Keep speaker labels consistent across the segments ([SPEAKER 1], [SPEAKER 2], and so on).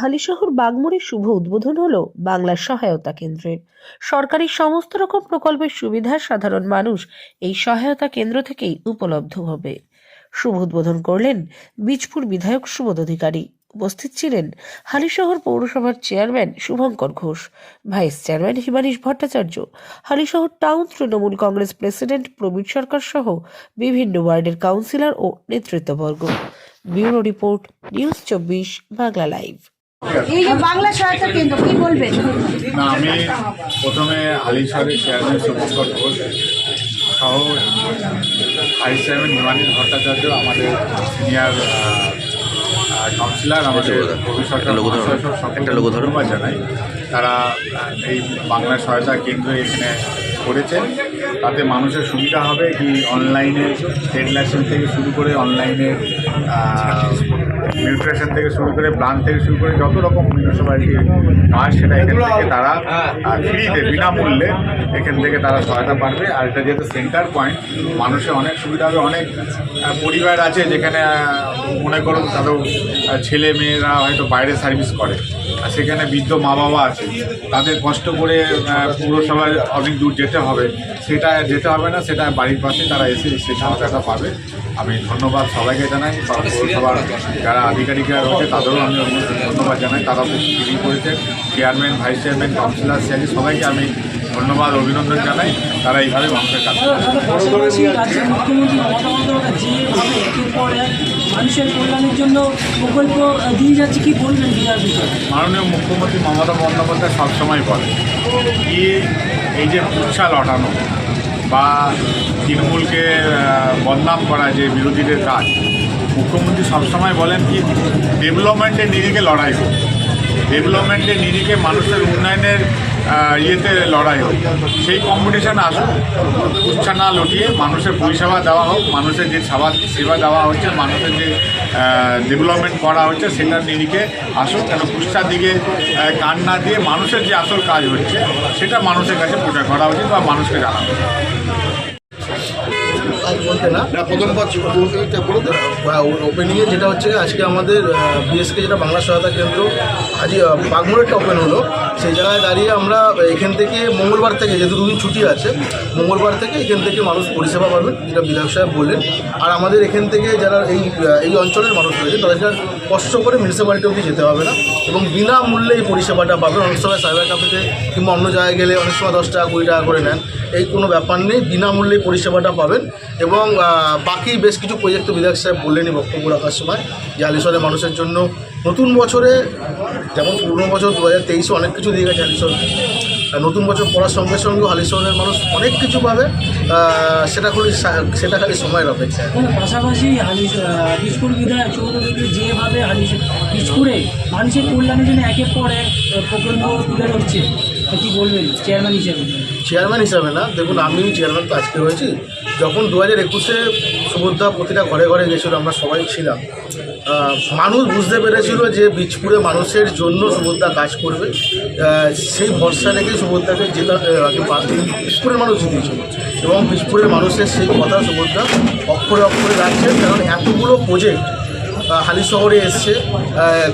[SPEAKER 1] হালিশহর বাগমুড়ির শুভ উদ্বোধন হলো বাংলা সহায়তা কেন্দ্রের। সরকারি সমস্ত রকম প্রকল্পের সুবিধা সাধারণ মানুষ এই সহায়তা কেন্দ্র থেকেই উপলব্ধ হবে। শুভ উদ্বোধন করলেন বীজপুর বিধায়ক সুবোধ অধিকারী। উপস্থিত ছিলেন হালিশহর পৌরসভার chairman Shubhankar Ghosh, vice chairman Himanish Bhattacharya, Halisahar town Trinamool Congress president Prabir Sarkar সহ বিভিন্ন ওয়ার্ডের কাউন্সিলর ও নেতৃত্ববর্গ। ব্যুরো রিপোর্ট, নিউজ চব্বিশ, বাংলা লাইভ।
[SPEAKER 2] এই যে বাংলা সহায়তা কেন্দ্র কি বলবেন?
[SPEAKER 3] না আমি প্রথমে হালিশহরের চেয়ারম্যান শুভঙ্কর ঘোষ সহ ভাইস চেয়ারম্যান হিমানীশ ভট্টাচার্য আমাদের সিনিয়র কাউন্সিলর আমাদের
[SPEAKER 4] একটা ধরো।
[SPEAKER 3] ধন্যবাদ জানাই। তারা এই বাংলা সহায়তা কেন্দ্র এখানে করেছে। তাতে মানুষের সুবিধা হবে। কি অনলাইনে ট্রেড লাইসেন্স থেকে শুরু করে অনলাইনে নিউট্রিশন থেকে শুরু করে প্ল্যান থেকে শুরু করে যত রকম মিউনিসিপ্যালিটির কাজ সেটা এখান থেকে তারা ফ্রিতে বিনামূল্যে এখান থেকে তারা সহায়তা পারবে আর এটা যেহেতু সেন্টার পয়েন্ট মানুষের অনেক সুবিধা হবে। অনেক পরিবার আছে যেখানে মনে করুন তাদের ছেলে মেয়েরা হয়তো বাইরে সার্ভিস করে। আর সেখানে বৃদ্ধ মা বাবা আছে। তাদের কষ্ট করে পৌরসভায় অনেক দূর যেতে হবে। সেটা যেতে হবে না সেটা বাড়ির পাশে তারা এসে সেই সহায়তাটা পাবে। আমি ধন্যবাদ সবাইকে জানাই। পৌরসভার যারা আধিকারিকরা রয়েছে, তাদেরও আমি ধন্যবাদ জানাই। তারা খুব করেছে। Chairman vice chairman councillor Siyali সবাইকে আমি ধন্যবাদ, অভিনন্দন জানাই। তারা এইভাবে মানুষের কাজ
[SPEAKER 5] মানুষের কল্যাণের জন্য প্রকল্প দিয়ে যাচ্ছে কি বলবেন
[SPEAKER 3] মাননীয় মুখ্যমন্ত্রী মমতা বন্দ্যোপাধ্যায় সবসময় বলে কি এই যে উচ্ছা লটানো বা তৃণমূলকে বদনাম করা যে বিরোধীদের কাজ মুখ্যমন্ত্রী সবসময় বলেন কি ডেভেলপমেন্টের নিরিখে লড়াই হোক। ডেভেলপমেন্টের নিরিখে মানুষের উন্নয়নের ইয়েতে লড়াই হোক। সেই কম্পিটিশান আসুক উচ্ছা না লটিয়ে মানুষের পরিষেবা দেওয়া হোক, মানুষের যে সেবা সেবা দেওয়া হচ্ছে, মানুষের যে ডেভেলপমেন্ট করা হচ্ছে সেটার নিরিখে আসুক কেন কুচ্ছার দিকে কান না দিয়ে মানুষের যে আসল কাজ হচ্ছে, সেটা মানুষের কাছে প্রচার করা উচিত বা মানুষকে জানানো
[SPEAKER 6] বলতে না, প্রথম ওপেনিংয়ে যেটা হচ্ছে, আজকে আমাদের বিএসকে যেটা বাংলা সহায়তা কেন্দ্র, আজ বাগমোড়েরটা ওপেন হলো। সেই জায়গায় দাঁড়িয়ে আমরা এখান থেকে মঙ্গলবার থেকে, যেহেতু দুদিন ছুটি আছে, মঙ্গলবার থেকে এখান থেকে মানুষ পরিষেবা পাবেন, যেটা বিধায়ক সাহেব বললেন। আর আমাদের এখান থেকে যারা এই এই অঞ্চলের মানুষ রয়েছে, তাদের আর কষ্ট করে মিউনিসিপ্যালিটি অবধি যেতে হবে না এবং বিনামূল্যে এই পরিষেবাটা পাবেন। অনেক সময় সাইবার ক্যাফেতে কিংবা অন্য জায়গায় গেলে অনেক সময় দশ টাকা, কুড়ি টাকা করে নেন। এই কোনো ব্যাপার নেই, বিনামূল্যে পরিষেবাটা পাবেন এবং বাকি বেশ কিছু প্রজেক্ট বিধায়ক সাহেব বললেনই বক্তব্য রাখার সময়। যে হালিশহরের মানুষের জন্য নতুন বছরে, যেমন পুরনো বছর দু হাজার তেইশে অনেক কিছু দিয়ে গেছে হালিশহর। নতুন বছর পড়ার সঙ্গে সঙ্গে হালিশহরের মানুষ অনেক কিছু পাবে সেটা খালি সেটা খালি সময়ের অপেক্ষা
[SPEAKER 5] পাশাপাশি বিধায়ক চৌধুরীকে যেভাবে বীজপুরে মানুষের কল্যাণের জন্য একের পর এক প্রকল্প তুলে ধরছে তা কি বলবেন চেয়ারম্যান হিসাবে?
[SPEAKER 6] চেয়ারম্যান হিসাবে না দেখুন আমি চেয়ারম্যান তো আজকে হয়েছি যখন দু হাজার একুশে সুভদ্রা প্রতিটা ঘরে ঘরে গেছিল, আমরা সবাই ছিলাম মানুষ বুঝতে পেরেছিল যে বীজপুরে মানুষের জন্য সুভদ্রা কাজ করবে। সেই ভরসা রেখে সুভদ্রাকে জেতা বীজপুরের মানুষ জিতেছিল এবং বীজপুরের মানুষের সেই কথা সুভদ্রা অক্ষরে অক্ষরে রাখছেন, কারণ এতগুলো প্রজেক্ট হালি শহরে এসছে।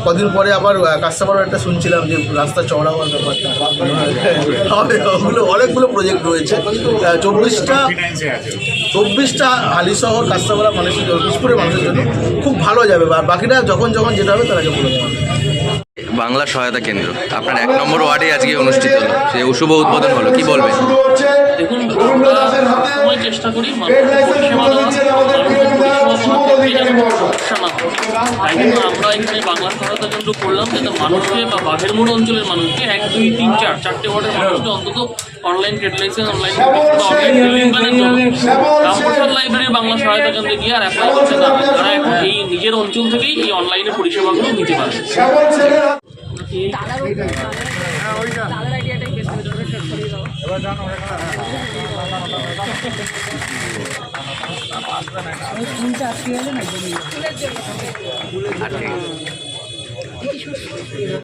[SPEAKER 6] কদিন পরে আবার কাস্টমারও একটা শুনছিলাম যে রাস্তা চওড়া হওয়ার ব্যাপারটা। হবে ওগুলো অনেকগুলো প্রজেক্ট রয়েছে। চব্বিশটা চব্বিশটা হালি শহর কাস্টমার মানুষের জন্য বিশপুরের মানুষের জন্য খুব ভালো যাবে। আর বাকিটা যখন যখন যেটা হবে তারা আগে বলে দেওয়া
[SPEAKER 4] বাংলা সহায়তা কেন্দ্র। আপনার এক নম্বর ওয়ার্ডে আজকে অনুষ্ঠিত হলো। সে শুভ উদ্বোধন হলো। কি বলবেন
[SPEAKER 7] দেখুন চেষ্টা করি সমস্যা না তাই জন্য আমরা এখানে বাংলা সহায়তা কেন্দ্র করলাম যাতে মানুষকে বা বাঘের মোড় অঞ্চলের মানুষকে এক, দুই, তিন, চার, চারটে ওয়ার্ডের মানুষকে অন্তত online trade licence online Ramprasad library Bangla সহায়তা কেন্দ্রে গিয়ে আর অ্যাপ্লাই করতে না তারা এখন এই নিজের অঞ্চল থেকেই এই অনলাইনে পরিষেবাগুলো নিতে পারে
[SPEAKER 5] স্কুলটা আজকে গেলে না